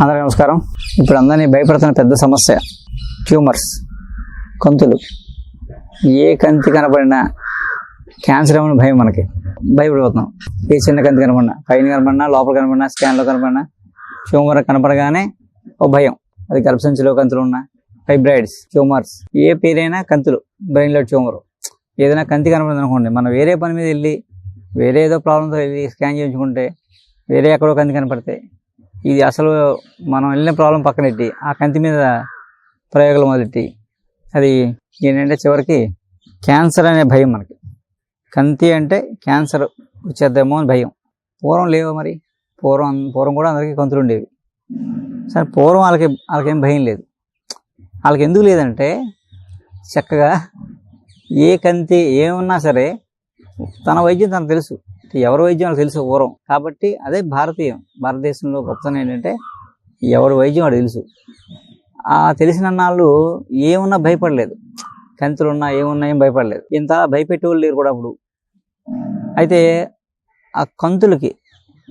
అందరికీ నమస్కారం. ఇప్పుడు అందరినీ భయపడుతున్న పెద్ద సమస్య ట్యూమర్స్ కంతులు. ఏ కంతి కనపడినా క్యాన్సర్ అవ్వని భయం మనకి. భయపడిపోతున్నాం. ఏ చిన్న కంతి కనపడినా పైన కనపడినా లోపల కనపడినా స్కాన్లో కనపడినా ట్యూమర్ కనపడగానే ఓ భయం. అది గర్భసంచిలో కంతులు ఉన్నా ఫైబ్రాయిడ్స్ ట్యూమర్స్ ఏ పేరైనా కంతులు బ్రెయిన్లో ట్యూమర్. ఏదైనా కంతి కనపడింది అనుకోండి మనం వేరే పని మీద వెళ్ళి వేరే ఏదో ప్రాబ్లంతో వెళ్ళి స్కాన్ చేయించుకుంటే వేరే ఎక్కడో కంతి కనపడితే ఇది అసలు మనం వెళ్ళిన ప్రాబ్లం పక్కనెట్టి ఆ కంతి మీద ప్రయోగాలు మొదలెట్టి అది ఏంటంటే చివరికి క్యాన్సర్ అనే భయం మనకి. కంతి అంటే క్యాన్సర్ వచ్చేద్దేమో అని భయం. పూర్వం లేవు మరి. పూర్వం పూర్వం కూడా అందరికీ కంతులు ఉండేవి. సరే పూర్వం వాళ్ళకి వాళ్ళకేం భయం లేదు. వాళ్ళకి ఎందుకు లేదంటే చక్కగా ఏ కంతి ఏమున్నా సరే తన వైద్యం తనకు తెలుసు. ఎవరి వైద్యం వాళ్ళకి తెలుసు పూర్వం. కాబట్టి అదే భారతీయం. భారతదేశంలో గొప్పతనం ఏంటంటే ఎవరి వైద్యం వాడు తెలుసు. ఆ తెలిసిన వాళ్ళు ఏమున్నా భయపడలేదు. కంతులు ఉన్నా ఏమున్నా ఏం భయపడలేదు. ఇంత భయపెట్టేవాళ్ళు లేరు కూడా అప్పుడు. అయితే ఆ కంతులకి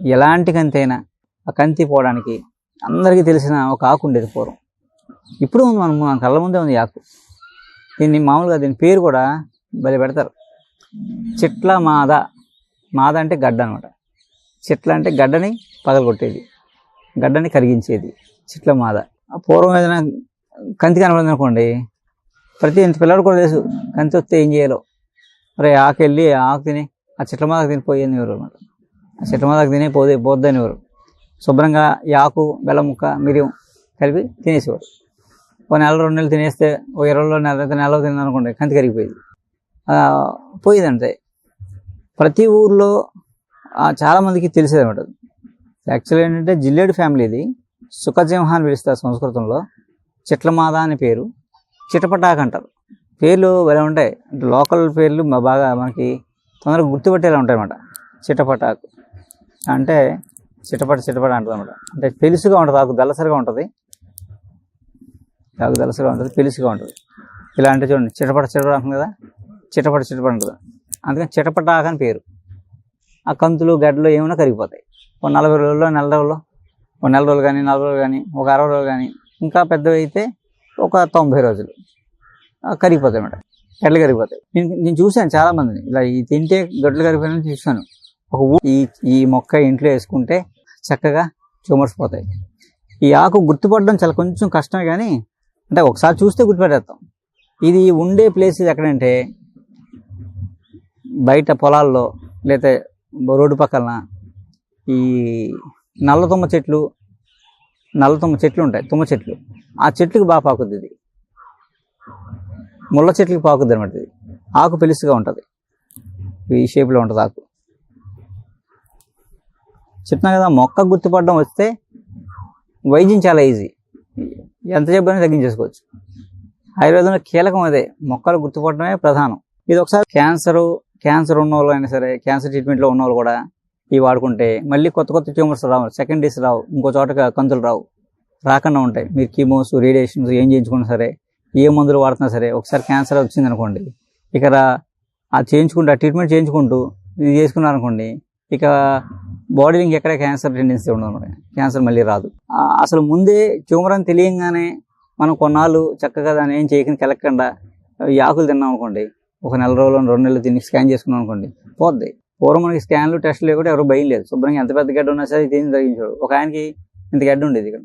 ఎలాంటి కంతి అయినా ఆ కంతి పోవడానికి అందరికీ తెలిసిన ఒక ఆకు ఉండేది పూర్వం. ఇప్పుడు ఉంది మన మన కళ్ళ ముందే ఉంది ఆకు. దీన్ని మామూలుగా దీని పేరు కూడా బలి పెడతారు. చిట్ల మాద మాద అంటే గడ్డ అనమాట చెట్ల అంటే గడ్డని పగలగొట్టేది. గడ్డని కరిగించేది. చెట్ల మాద. పూర్వం ఏదైనా కంతి కనబడింది అనుకోండి ప్రతి ఇంత పిల్లడు కూడా తెలుసు కంతి వస్తే ఏం చేయాలో. మరి ఆకు వెళ్ళి ఆకు తిని ఆ చెట్ల మాదకు తిని ఎవరు అనమాట ఆ చెట్ల మాదకు తినే పోదే పోద్దని ఎవరు శుభ్రంగా ఈ ఆకు బెల్లం ముక్క మిరియం కలిపి తినేసేవారు. ఓ నెల రెండు నెలలు తినేస్తే ఓ ఇరవై నెల నెలలో తిన్నాను అనుకోండి కంతి కరిగిపోయేది. పోయేది అంతే ప్రతి ఊర్లో చాలామందికి తెలిసేది అనమాట యాక్చువల్ ఏంటంటే జిల్లేడు ఫ్యామిలీది సుఖజింహ అని పిలుస్తారు సంస్కృతంలో చిట్లమాద అని పేరు చిటపటాక్ అంటారు. పేర్లు భలే ఉంటాయి. అంటే లోకల్ పేర్లు బాగా మనకి తొందరగా గుర్తుపట్టేలా ఉంటాయి అన్నమాట చిటపటాకు. అంటే చిటపట చిటపట అంటుంది అనమాట అంటే పెలుసుగా ఉంటుంది ఆకు దలసరిగా ఉంటుంది. ఆకు దలసరిగా ఉంటుంది పెలుసుగా ఉంటుంది. ఇలా అంటే చూడండి. చిటపట చిటపట అంటుంది కదా? చిటపట చిటపట ఉంటుంది అందుకని చిటపటాక అని పేరు. ఆ కంతులు గడ్డలు ఏమైనా కరిగిపోతాయి. ఒక నలభై రోజుల్లో నెల రోజుల్లో ఒక నెల రోజులు కానీ నలభై రోజులు కానీ ఒక అరవై రోజులు కానీ ఇంకా పెద్దవి అయితే ఒక తొంభై రోజులు. కరిగిపోతాయి అన్నమాట. గడ్డలు కరిగిపోతాయి. నేను నేను చూశాను చాలామందిని. ఇలా ఈ తింటే గడ్డలు కరిగిపోయిన చూశాను. ఒక ఈ ఈ మొక్క ఇంట్లో వేసుకుంటే చక్కగా ట్యూమర్స్ పోతాయి. ఈ ఆకు గుర్తుపడడం చాలా కొంచెం కష్టమే కానీ అంటే ఒకసారి చూస్తే గుర్తుపెట్టేస్తాం ఇది ఉండే ప్లేసెస్ ఎక్కడంటే బయట పొలాల్లో లేతే రోడ్డు పక్కన ఈ నల్ల తుమ్మ చెట్లు నల్ల తుమ్మ చెట్లు ఉంటాయి తుమ్మ చెట్లు. ఆ చెట్లకు బాగా పాకుద్ది ఇది. ముళ్ళ చెట్లకి పాకుద్ది అనమాట ఇది. ఆకు పెలుసుగా ఉంటుంది. ఈ షేప్లో ఉంటుంది ఆకు. చెప్తున్నా కదా మొక్క గుర్తుపడడం వస్తే వైద్యం చాలా ఈజీ ఎంత చెప్పినా తగ్గించేసుకోవచ్చు. ఆయుర్వేదంలో కీలకం అదే మొక్కలు గుర్తుపడడమే ప్రధానం. ఇది ఒకసారి క్యాన్సర్ క్యాన్సర్ ఉన్న వాళ్ళు అయినా సరే క్యాన్సర్ ట్రీట్మెంట్లో ఉన్న వాళ్ళు కూడా ఇవి వాడుకుంటే మళ్ళీ కొత్త కొత్త ట్యూమర్స్ రావు సెకండ్ డేస్ రావు ఇంకో చోట కంతులు రావు. రాకుండా ఉంటాయి. మీరు కీమోస్ రేడియేషన్స్ ఏం చేయించుకున్నా సరే ఏ మందులు వాడుతున్నా సరే ఒకసారి క్యాన్సర్ వచ్చింది అనుకోండి ఇక ఆ చేయించుకుంటూ ఆ ట్రీట్మెంట్ చేయించుకుంటూ ఇది చేసుకున్నారనుకోండి ఇక బాడీలో ఇంకెక్కడ క్యాన్సర్ టెండెన్సీ ఉండదు క్యాన్సర్ మళ్ళీ రాదు. అసలు ముందే ట్యూమర్ అని తెలియంగానే మనం కొన్నాళ్ళు చక్కగా దాన్ని ఏం చేయకుండా కలగకుండా ఈ ఆకులు తిన్నాం అనుకోండి ఒక నెల రోజులు రెండు నెలలు తిని స్కాన్ చేసుకున్నాం అనుకోండి పోద్ది. పూర్వం మనకి స్కాన్లు టెస్టులు కూడా ఎవరు భయం లేదు. శుభ్రంగా ఎంత పెద్ద గడ్డ ఉన్నా సరే దీన్ని తగ్గించాడు ఒక ఆయనకి ఇంత గడ్డ ఉండేది ఇక్కడ.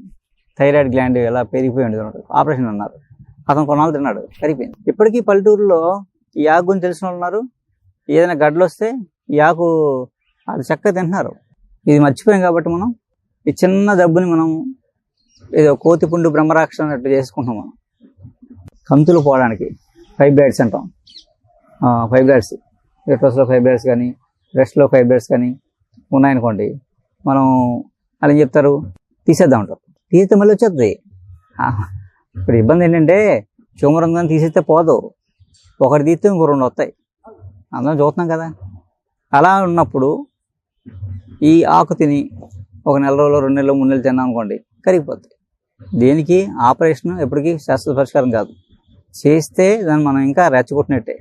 థైరాయిడ్ గ్లాండ్ ఎలా పెరిగిపోయి ఉండేది ఆపరేషన్ అన్నారు. అతను కొన్నాళ్ళు తిన్నాడు సరిపోయింది. ఇప్పటికీ పల్లెటూరులో ఈ ఆకు గురించి తెలిసిన వాళ్ళు ఉన్నారు. ఏదైనా గడ్డలు వస్తే ఈ ఆకు అది చక్కగా తింటున్నారు. ఇది మర్చిపోయాం కాబట్టి మనం ఈ చిన్న దెబ్బని మనం ఏదో కోతిపుండు బ్రహ్మరాక్ష అన్నట్టు చేసుకుంటాం మనం. కంతులు పోవడానికి ఫైబ్రాయిడ్స్ అంటాం. ఫైబ్రాయిడ్స్ యూట్రస్లో ఫైబ్రాయిడ్స్ కానీ రెస్ట్లో ఫైబ్రాయిడ్స్ కానీ ఉన్నాయనుకోండి మనం వాళ్ళు ఏం చెప్తారు? తీసేద్దాం అంటారు. తీస్తే మళ్ళీ వచ్చేస్తుంది ఇప్పుడు ఇబ్బంది ఏంటంటే ట్యూమర్ ఉందని తీసేస్తే పోదు. ఒకటి తీస్తే ఇంకో రెండు వస్తాయి. అందరం చూస్తున్నాం కదా. అలా ఉన్నప్పుడు ఈ ఆకు తిని ఒక నెల రోజులు రెండు నెలలు మూడు నెలలు తిన్నాం అనుకోండి కరిగిపోతుంది దేనికి? ఆపరేషన్ ఎప్పటికీ శాస్త్ర పరిష్కారం కాదు. చేస్తే దాన్ని మనం ఇంకా రెచ్చగొట్టినట్టే.